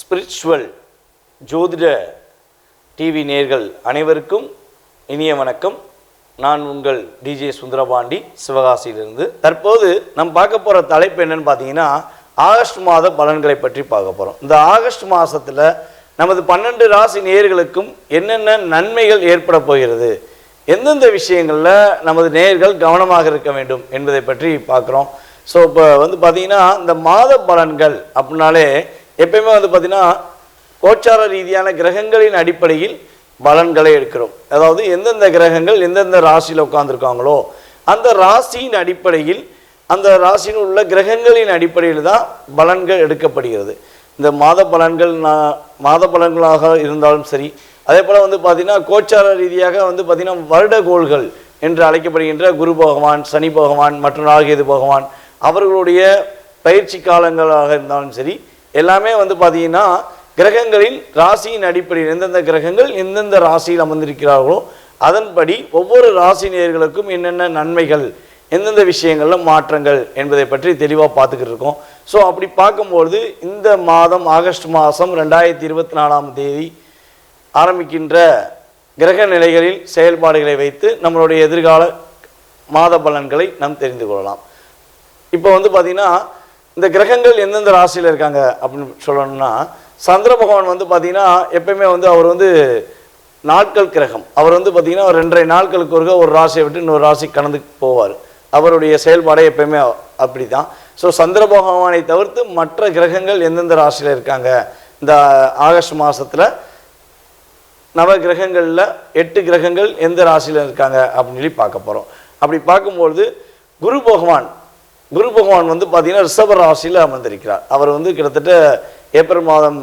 Spiritual ஜோதிட TV நேர்கள் அனைவருக்கும் இனிய வணக்கம். நான் உங்கள் டிஜே சுந்தரபாண்டி சிவகாசியிலிருந்து. தற்போது நம்ம பார்க்க போகிற தலைப்பு என்னன்னு பார்த்தீங்கன்னா ஆகஸ்ட் மாத பலன்களை பற்றி பார்க்க போகிறோம் இந்த ஆகஸ்ட் மாதத்தில் நமது பன்னெண்டு ராசி நேர்களுக்கும் என்னென்ன நன்மைகள் ஏற்பட போகிறது? எந்தெந்த விஷயங்களில் நமது நேர்கள் கவனமாக இருக்க வேண்டும் என்பதை பற்றி பார்க்குறோம். ஸோ இப்போ வந்து பார்த்திங்கன்னா இந்த மாத பலன்கள் அப்படின்னாலே எப்பயுமே வந்து பார்த்திங்கன்னா கோச்சார ரீதியான கிரகங்களின் அடிப்படையில் பலன்களை எடுக்கிறோம். அதாவது எந்தெந்த கிரகங்கள் எந்தெந்த ராசியில் உட்காந்துருக்காங்களோ அந்த ராசியின் அடிப்படையில் அந்த ராசியில் உள்ள கிரகங்களின் அடிப்படையில் தான் பலன்கள் எடுக்கப்படுகிறது. இந்த மாத பலன்கள் நான் மாத பலன்களாக இருந்தாலும் சரி அதே போல் வந்து பார்த்திங்கன்னா கோச்சார ரீதியாக வந்து பார்த்திங்கன்னா வருடகோள்கள் என்று அழைக்கப்படுகின்ற குரு பகவான் சனி பகவான் மற்றும் நாகேது பகவான் அவர்களுடைய பயிற்சி காலங்களாக இருந்தாலும் சரி எல்லாமே வந்து பார்த்திங்கன்னா கிரகங்களின் ராசியின் அடிப்படையில் எந்தெந்த கிரகங்கள் எந்தெந்த ராசியில் அமர்ந்திருக்கிறார்களோ அதன்படி ஒவ்வொரு ராசி நேயர்களுக்கும் என்னென்ன நன்மைகள் எந்தெந்த விஷயங்களில் மாற்றங்கள் என்பதை பற்றி தெளிவாக பார்த்துக்கிட்டு இருக்கோம். ஸோ அப்படி பார்க்கும்பொழுது இந்த மாதம் ஆகஸ்ட் மாதம் ரெண்டாயிரத்தி இருபத்தி நாலாம் தேதி ஆரம்பிக்கின்ற கிரக நிலைகளில் செயல்பாடுகளை வைத்து நம்மளுடைய எதிர்கால மாத பலன்களை நாம் தெரிந்து கொள்ளலாம். இப்போ வந்து பார்த்திங்கன்னா இந்த கிரகங்கள் எந்தெந்த ராசியில் இருக்காங்க அப்படின்னு சொல்லணும்னா சந்திர பகவான் வந்து பார்த்திங்கன்னா எப்பயுமே வந்து அவர் வந்து நாட்கள் கிரகம். அவர் வந்து பார்த்திங்கன்னா ஒரு ரெண்டரை நாட்களுக்கு ஒருக்க ஒரு ராசியை விட்டு இன்னொரு ராசி கடந்து போவார். அவருடைய செயல்பாடே எப்பயுமே அப்படி தான் ஸோ சந்திர பகவானை தவிர்த்து மற்ற கிரகங்கள் எந்தெந்த ராசியில் இருக்காங்க? இந்த ஆகஸ்ட் மாதத்தில் நவ கிரகங்களில் எட்டு கிரகங்கள் எந்த ராசியில் இருக்காங்க அப்படின்னு சொல்லி பார்க்க போகிறோம் அப்படி பார்க்கும்பொழுது குரு பகவான் குரு பகவான் வந்து பார்த்தீங்கன்னா ரிஷப ராசியில் அமர்ந்திருக்கிறார். அவர் வந்து கிட்டத்தட்ட ஏப்ரல் மாதம்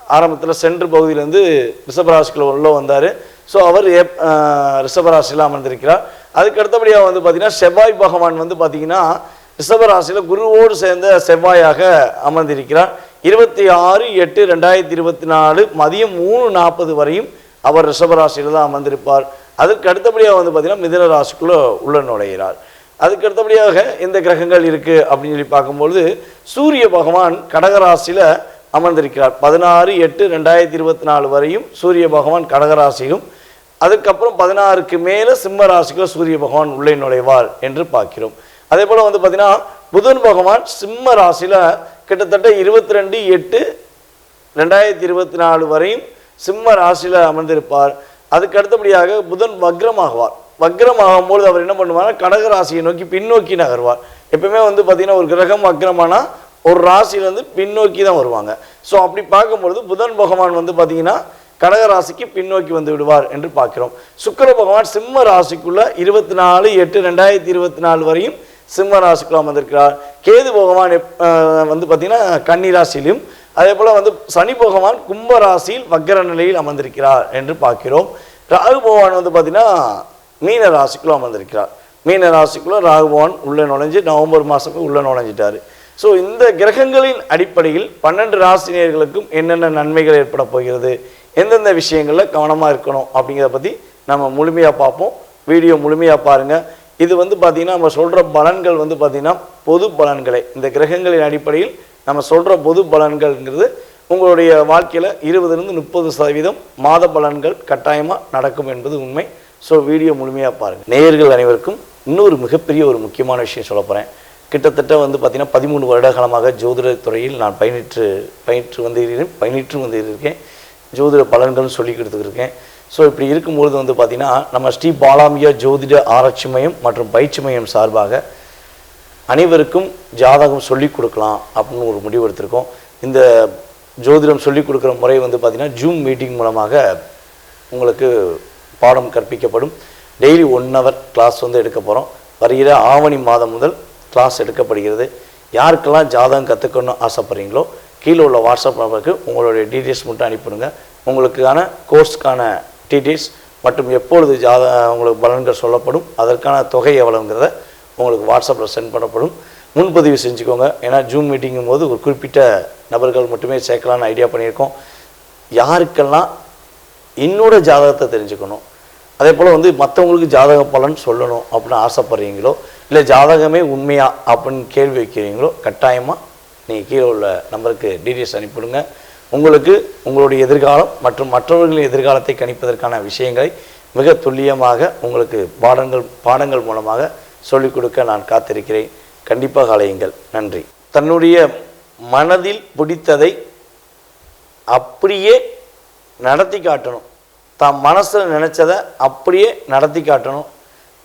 ஆரம்பத்தில் சென்று பகுதியிலேருந்து ரிஷபராசிக்குள்ள உள்ள வந்தார். ஸோ அவர் ஏப் ரிஷபராசியில் அமர்ந்திருக்கிறார். அதுக்கு அடுத்தபடியாக வந்து பார்த்தீங்கன்னா செவ்வாய் பகவான் வந்து பார்த்தீங்கன்னா ரிஷபராசியில் குருவோடு சேர்ந்த செவ்வாயாக அமர்ந்திருக்கிறார். இருபத்தி ஆறு எட்டு ரெண்டாயிரத்தி இருபத்தி நாலு மதியம் மூணு நாற்பது வரையும் அவர் ரிஷபராசியில் தான் அமர்ந்திருப்பார். அதுக்கு அடுத்தபடியாக வந்து பார்த்தீங்கன்னா மிதன ராசிக்குள்ளே உள்ள நுழைகிறார் அதுக்கு அடுத்தபடியாக எந்த கிரகங்கள் இருக்குது அப்படின்னு சொல்லி பார்க்கும்பொழுது சூரிய பகவான் கடகராசியில் அமர்ந்திருக்கிறார். பதினாறு எட்டு ரெண்டாயிரத்தி இருபத்தி நாலு வரையும் சூரிய பகவான் கடகராசியும் அதுக்கப்புறம் பதினாறுக்கு மேலே சிம்மராசுக்குள்ளே சூரிய பகவான் உள்ளே நுழைவார் என்று பார்க்கிறோம். அதே போல் வந்து பார்த்தீங்கன்னா புதன் பகவான் சிம்ம ராசியில் கிட்டத்தட்ட இருபத்தி ரெண்டு எட்டு ரெண்டாயிரத்தி இருபத்தி நாலு வரையும் சிம்ம ராசியில் அமர்ந்திருப்பார். அதுக்கு அடுத்தபடியாக புதன் வக்ரமாகுவார். வக்ரமாகும்போது அவர் என்ன பண்ணுவார் கடக ராசியை நோக்கி பின்னோக்கி நகர்வார். எப்பவுமே வந்து பார்த்தீங்கன்னா ஒரு கிரகம் வக்ரமானா ஒரு ராசியிலேருந்து பின்னோக்கி தான் வருவாங்க. ஸோ அப்படி பார்க்கும்பொழுது புதன் பகவான் வந்து பார்த்தீங்கன்னா கடக ராசிக்கு பின்னோக்கி வந்து விடுவார் என்று பார்க்கிறோம். சுக்கர பகவான் சிம்ம ராசிக்குள்ள இருபத்தி நாலு எட்டு ரெண்டாயிரத்தி இருபத்தி நாலு வரையும் சிம்ம ராசிக்குள்ள அமர்ந்திருக்கிறார் கேது பகவான் எப்- வந்து பார்த்தீங்கன்னா கன்னிராசியிலும் அதே போல் வந்து சனி பகவான் கும்ப ராசியில் வக்கர நிலையில் அமர்ந்திருக்கிறார் என்று பார்க்கிறோம். ராகு பகவான் வந்து பார்த்தீங்கன்னா மீன ராசிக்குள்ள அமர்ந்திருக்கிறார். மீன ராசிக்குள்ள ராகு பகவான் உள்ளே நுழைஞ்சு நவம்பர் மாதத்துக்கு உள்ளே நுழைஞ்சிட்டார். ஸோ இந்த கிரகங்களின் அடிப்படையில் பன்னெண்டு ராசினியர்களுக்கும் என்னென்ன நன்மைகள் ஏற்பட போகிறது எந்தெந்த விஷயங்களில் கவனமாக இருக்கணும் அப்படிங்கிறத பற்றி நம்ம முழுமையாக பார்ப்போம். வீடியோ முழுமையாக பாருங்கள் இது வந்து பார்த்திங்கன்னா நம்ம சொல்கிற பலன்கள் வந்து பார்த்திங்கன்னா பொது பலன்களை. இந்த கிரகங்களின் அடிப்படையில் நம்ம சொல்கிற பொது பலன்கள்ங்கிறது உங்களுடைய வாழ்க்கையில் இருபதுலேருந்து முப்பது சதவீதம் மாத பலன்கள் கட்டாயமாக நடக்கும் என்பது உண்மை. ஸோ வீடியோ முழுமையாக பாருங்கள் நேயர்கள் அனைவருக்கும் இன்னொரு மிகப்பெரிய ஒரு முக்கியமான விஷயம் சொல்ல போகிறேன் கிட்டத்தட்ட வந்து பார்த்திங்கன்னா பதிமூணு வருட காலமாக ஜோதிட துறையில் நான் பயணிற்று பயிற்று வந்திருக்கிறேன் பயணிற்று வந்திருக்கேன் ஜோதிட பலன்கள்னு சொல்லி கொடுத்துருக்கேன் ஸோ இப்படி இருக்கும்பொழுது வந்து பார்த்திங்கன்னா நம்ம ஸ்ரீ பாலாமியா ஜோதிட ஆராய்ச்சி மையம் மற்றும் பயிற்சி மையம் சார்பாக அனைவருக்கும் ஜாதகம் சொல்லி கொடுக்கலாம் அப்படின்னு ஒரு முடிவு எடுத்திருக்கோம். இந்த ஜோதிடம் சொல்லி கொடுக்குற முறை வந்து பார்த்திங்கன்னா ஜூம் மீட்டிங் மூலமாக உங்களுக்கு பாடம் கற்பிக்கப்படும். டெய்லி ஒன் ஹவர் கிளாஸ் வந்து எடுக்க போகிறோம் வருகிற ஆவணி மாதம் முதல் கிளாஸ் எடுக்கப்படுகிறது. யாருக்கெல்லாம் ஜாதகம் கற்றுக்கணும்னு ஆசைப்பட்றீங்களோ கீழே உள்ள வாட்ஸ்அப் நம்பருக்கு உங்களுடைய டீட்டெயில்ஸ் மட்டும் அனுப்பிடுங்க உங்களுக்கான கோர்ஸ்க்கான டிடிஸ் மற்றும் எப்பொழுது ஜாத உங்களுக்கு பலன்கள் சொல்லப்படும் அதற்கான தொகை எவ்வளவுங்கிறத உங்களுக்கு வாட்ஸ்அப்பில் சென்ட் பண்ணப்படும். முன்பதிவு செஞ்சுக்கோங்க. ஏன்னா ஜூம் மீட்டிங்கும் போது ஒரு குறிப்பிட்ட நபர்கள் மட்டுமே சேர்க்கலான்னு ஐடியா பண்ணியிருக்கோம். யாருக்கெல்லாம் என்னோட ஜாதகத்தை தெரிஞ்சுக்கணும். அதே போல் வந்து மற்றவங்களுக்கு ஜாதக பலன் சொல்லணும் அப்படின்னு ஆசைப்படுறீங்களோ இல்லை ஜாதகமே உண்மையா அப்படின்னு கேள்வி வைக்கிறீங்களோ கட்டாயமாக நீங்கள் கீழே உள்ள நம்பருக்கு டீட்டெயில்ஸ் அனுப்பிவிடுங்க. உங்களுக்கு உங்களுடைய எதிர்காலம் மற்றும் மற்றவர்களின் எதிர்காலத்தை கணிப்பதற்கான விஷயங்களை மிக துல்லியமாக உங்களுக்கு பாடங்கள் பாடங்கள் மூலமாக சொல்லிக் கொடுக்க நான் காத்திருக்கிறேன். கண்டிப்பாக அலையுங்கள் நன்றி. தன்னுடைய மனதில் பிடித்ததை அப்படியே நடத்தி காட்டணும். தான் மனசில் நினச்சதை அப்படியே நடத்தி காட்டணும்.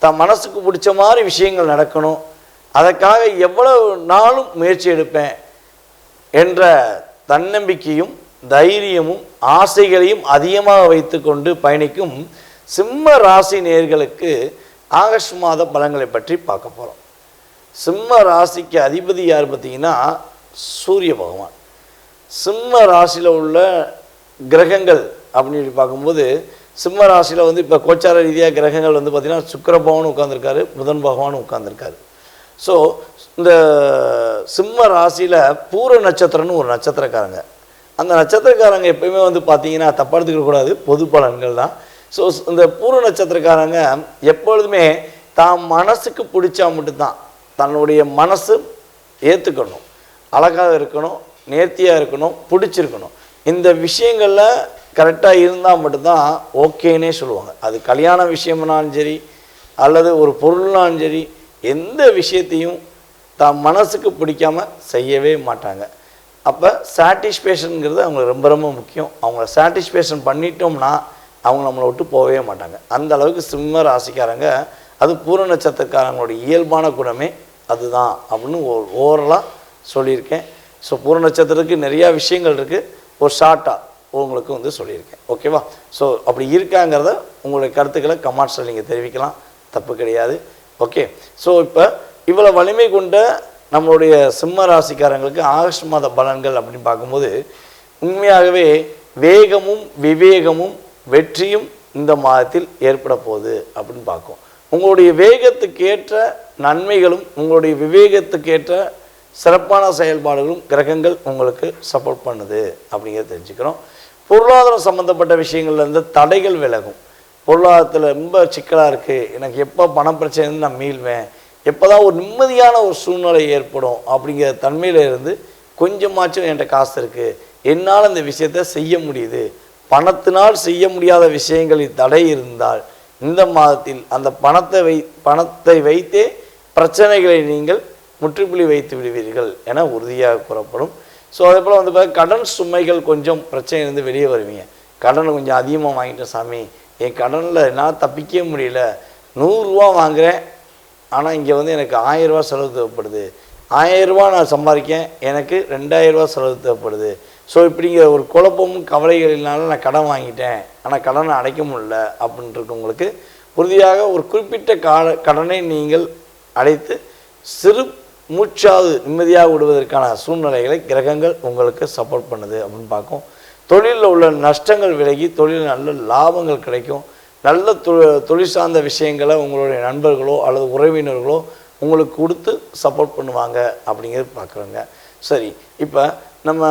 தான் மனசுக்கு பிடிச்ச மாதிரி விஷயங்கள் நடக்கணும். அதற்காக எவ்வளவு நாளும் முயற்சி எடுப்பேன் என்ற தன்னம்பிக்கையும் தைரியமும் ஆசைகளையும் அதிகமாக வைத்துக்கொண்டு பயணிக்கும் சிம்ம ராசி நேர்களுக்கு ஆகஸ்ட் மாத பலன்களை பற்றி பார்க்க போகிறோம் சிம்ம ராசிக்கு அதிபதி யார் பார்த்தீங்கன்னா சூரிய பகவான். சிம்ம ராசியில் உள்ள கிரகங்கள் அப்படின்னு சொல்லி பார்க்கும்போது சிம்ம ராசியில் வந்து இப்போ கோச்சார ரீதியாக கிரகங்கள் வந்து பார்த்திங்கன்னா சுக்கர பகவான் உட்காந்துருக்காரு புதன் பகவான் உட்காந்துருக்காரு ஸோ இந்த சிம்ம ராசியில் பூர நட்சத்திரம்னு ஒரு நட்சத்திரக்காரங்க. அந்த நட்சத்திரக்காரங்க எப்பயுமே வந்து பார்த்தீங்கன்னா தப்பா எடுத்துக்கூடாது பொது பலன்கள் தான். ஸோ இந்த பூர நட்சத்திரக்காரங்க எப்பொழுதுமே தான் மனசுக்கு பிடிச்சா மட்டும்தான். தன்னுடைய மனசு ஏற்றுக்கணும் அழகாக இருக்கணும் நேர்த்தியாக இருக்கணும் பிடிச்சிருக்கணும். இந்த விஷயங்களில் கரெக்டாக இருந்தால் மட்டும்தான் ஓகேன்னே சொல்லுவாங்க. அது கல்யாண விஷயம்னாலும் சரி அல்லது ஒரு பொருள்னாலும் சரி எந்த விஷயத்தையும் தான் மனசுக்கு பிடிக்காம செய்யவே மாட்டாங்க. அப்போ சாட்டிஸ்ஃபேஷனுங்கிறது அவங்களுக்கு ரொம்ப ரொம்ப முக்கியம். அவங்கள சாட்டிஸ்ஃபேஷன் பண்ணிட்டோம்னா அவங்க நம்மளை விட்டு போகவே மாட்டாங்க. அந்த அளவுக்கு சிம்ம ராசிக்காரங்க அது பூர நட்சத்திரக்காரங்களோட இயல்பான குணமே அதுதான் அப்படின்னு ஓரலாக சொல்லியிருக்கேன். ஸோ பூர நட்சத்திரத்துக்கு நிறையா விஷயங்கள் இருக்குது ஒரு ஷார்ட்டாக உங்களுக்கு வந்து சொல்லியிருக்கேன். ஓகேவா ஸோ அப்படி இருக்காங்கிறத உங்களுடைய கருத்துக்களை கமெண்ட்ஸில் நீங்கள் தெரிவிக்கலாம். தப்பு கிடையாது. ஓகே ஸோ இப்போ இவ்வளோ வலிமை கொண்ட நம்மளுடைய சிம்ம ராசிக்காரங்களுக்கு ஆகஸ்ட் மாத பலன்கள் அப்படின்னு பார்க்கும்போது உண்மையாகவே வேகமும் விவேகமும் வெற்றியும் இந்த மாதத்தில் ஏற்பட போகுது அப்படின்னு பார்க்கும். உங்களுடைய வேகத்துக்கேற்ற நன்மைகளும் உங்களுடைய விவேகத்துக்கேற்ற சிறப்பான செயல்பாடுகளும் கிரகங்கள் உங்களுக்கு சப்போர்ட் பண்ணுது அப்படிங்கிறத தெரிஞ்சுக்கிறோம். பொருளாதாரம் சம்மந்தப்பட்ட விஷயங்கள்லேருந்து தடைகள் விலகும். பொருளாதாரத்தில் ரொம்ப சிக்கலாக இருக்குது எனக்கு எப்போ பண பிரச்சனை நான் மீள்வேன். எப்போ தான் ஒரு நிம்மதியான ஒரு சூழ்நிலை ஏற்படும் அப்படிங்கிற தன்மையில் இருந்து கொஞ்சமாச்சும் என்கிட்ட காசு இருக்குது என்னால் இந்த விஷயத்தை செய்ய முடியுது. பணத்தினால் செய்ய முடியாத விஷயங்களில் தடை இருந்தால் இந்த மாதத்தில் அந்த பணத்தை வை பணத்தை வைத்தே பிரச்சனைகளை நீங்கள் முற்றுப்புள்ளி வைத்து விடுவீர்கள் என உறுதியாக கூறப்படும். ஸோ அதே போல் வந்து பார்த்தா கடன் சுமைகள் கொஞ்சம் பிரச்சனையிலேருந்து வெளியே வருவீங்க. கடன் கொஞ்சம் அதிகமாக வாங்கிட்டேன் சாமி. என் கடனில் நான் தப்பிக்கவே முடியல. நூறுரூவா வாங்குகிறேன் ஆனால் இங்கே வந்து எனக்கு ஆயிரரூவா செலவு தேவைப்படுது. ஆயிரரூவா நான் சம்பாதிக்கேன். எனக்கு ரெண்டாயிரரூவா செலவு தேவைப்படுது. ஸோ இப்படிங்கிற ஒரு குழப்பமும் கவலைகளினால நான் கடன் வாங்கிட்டேன். ஆனால் கடனை அடைக்க முடியல அப்படின்ட்டு உங்களுக்கு உறுதியாக ஒரு குறிப்பிட்ட கால கடனை நீங்கள் அடைத்து சிறு மூச்சாவது நிம்மதியாக விடுவதற்கான சூழ்நிலைகளை கிரகங்கள் உங்களுக்கு சப்போர்ட் பண்ணுது அப்படின்னு பார்க்கும் தொழிலில் உள்ள நஷ்டங்கள் விலகி தொழிலில் நல்ல லாபங்கள் கிடைக்கும். நல்ல தொழில் சார்ந்த விஷயங்களை உங்களுடைய நண்பர்களோ அல்லது உறவினர்களோ உங்களுக்கு கொடுத்து சப்போர்ட் பண்ணுவாங்க அப்படிங்கிறது பார்க்குறோங்க. சரி இப்போ நம்ம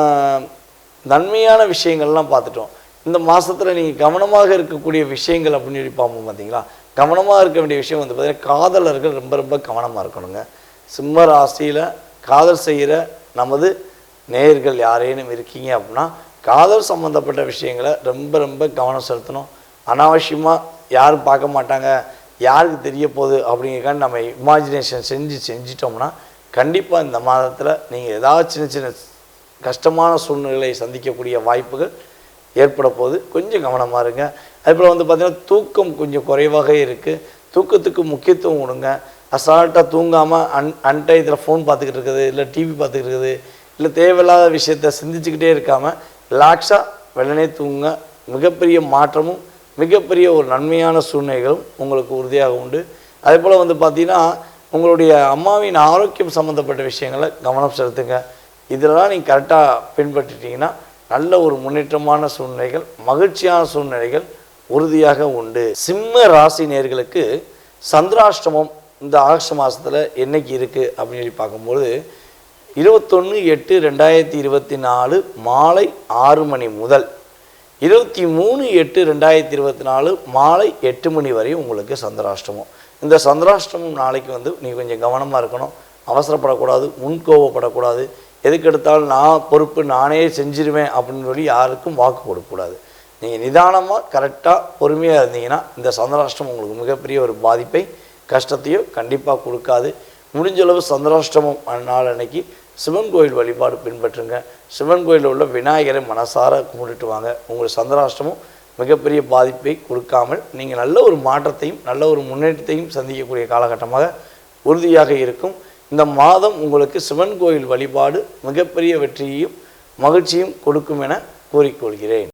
நன்மையான விஷயங்கள்லாம் பார்த்துட்டோம். இந்த மாதத்தில் நீங்கள் கவனமாக இருக்கக்கூடிய விஷயங்கள் அப்படின்னு சொல்லி பார்ப்போம் பார்த்தீங்களா? கவனமாக இருக்க வேண்டிய விஷயம் வந்து பார்த்திங்கன்னா காதலர்கள் ரொம்ப ரொம்ப கவனமாக இருக்கணுங்க. சிம்ம ராசியில் காதல் செய்கிற நமது நேயர்கள் யாரேனும் இருக்கீங்க அப்படின்னா காதல் சம்மந்தப்பட்ட விஷயங்களை ரொம்ப ரொம்ப கவனம் செலுத்தணும். அனாவசியமாக யாரும் பார்க்க மாட்டாங்க. யாருக்கு தெரிய போகுது அப்படிங்கிறக்காண்டி நம்ம இமேஜினேஷன் செஞ்சு செஞ்சிட்டோம்னா கண்டிப்பாக இந்த மாதத்தில் நீங்கள் ஏதாவது சின்ன சின்ன கஷ்டமான சூழ்நிலைகளை சந்திக்கக்கூடிய வாய்ப்புகள் ஏற்பட போகுது. கொஞ்சம் கவனமாக இருங்க. அதுபோல் வந்து பார்த்திங்கன்னா தூக்கம் கொஞ்சம் குறைவாக இருக்குது தூக்கத்துக்கு முக்கியத்துவம் கொடுங்க. அசால்ட்டாக தூங்காமல் அன் அன்டயத்தில் ஃபோன் பார்த்துக்கிட்டு இருக்குது இல்லை டிவி பார்த்துக்கிட்டு இருக்குது இல்லை தேவையில்லாத விஷயத்த சிந்திச்சுக்கிட்டே இருக்காமல் ரிலாக்ஸாக வெள்ளனே தூங்க மிகப்பெரிய மாற்றமும் மிகப்பெரிய ஒரு நன்மையான சூழ்நிலைகளும் உங்களுக்கு உறுதியாக உண்டு. அதே போல் வந்து பார்த்திங்கன்னா உங்களுடைய அம்மாவின் ஆரோக்கியம் சம்மந்தப்பட்ட விஷயங்களை கவனம் செலுத்துங்க. இதெல்லாம் நீங்கள் கரெக்டாக பின்பற்றிட்டீங்கன்னா நல்ல ஒரு முன்னேற்றமான சூழ்நிலைகள் மகிழ்ச்சியான சூழ்நிலைகள் உறுதியாக உண்டு. சிம்ம ராசி நேர்களுக்கு சந்திராஷ்டமம் இந்த ஆகஸ்ட் மாதத்தில் என்னைக்கு இருக்குது அப்படின்னு சொல்லி பார்க்கும்போது இருபத்தொன்று எட்டு ரெண்டாயிரத்தி இருபத்தி நாலு மாலை ஆறு மணி முதல். இருபத்தி மூணு எட்டு ரெண்டாயிரத்தி இருபத்தி நாலு மாலை எட்டு மணி வரையும் உங்களுக்கு சந்திராஷ்டமம். இந்த சந்திராஷ்டமம் நாளைக்கு வந்து நீ கொஞ்சம் கவனமாக இருக்கணும். அவசரப்படக்கூடாது முன்கோவப்படக்கூடாது எதுக்கு எடுத்தாலும் நான் பொறுப்பு நானே செஞ்சிருவேன் அப்படின்னு சொல்லி யாருக்கும் வாக்கு கொடுக்கக்கூடாது. நீங்கள் நிதானமாக கரெக்டாக பொறுமையாக இருந்தீங்கன்னா இந்த சந்திராஷ்டமம் உங்களுக்கு மிகப்பெரிய ஒரு பாதிப்பை கஷ்டத்தையோ கண்டிப்பாக கொடுக்காது. முடிஞ்சளவு சந்திராஷ்டமம் நாள் அன்னைக்கு சிவன் கோயில் வழிபாடு பின்பற்றுங்க. சிவன் கோயிலில் உள்ள விநாயகரை மனசார கும்பிட்டுட்டு வாங்க உங்களுக்கு சந்திராஷ்டமும் மிகப்பெரிய பாதிப்பை கொடுக்காமல் நீங்கள் நல்ல ஒரு மாற்றத்தையும் நல்ல ஒரு முன்னேற்றத்தையும் சந்திக்கக்கூடிய காலகட்டமாக உறுதியாக இருக்கும். இந்த மாதம் உங்களுக்கு சிவன் கோயில் வழிபாடு மிகப்பெரிய வெற்றியையும் மகிழ்ச்சியும் கொடுக்கும் என கூறிக்கொள்கிறேன்.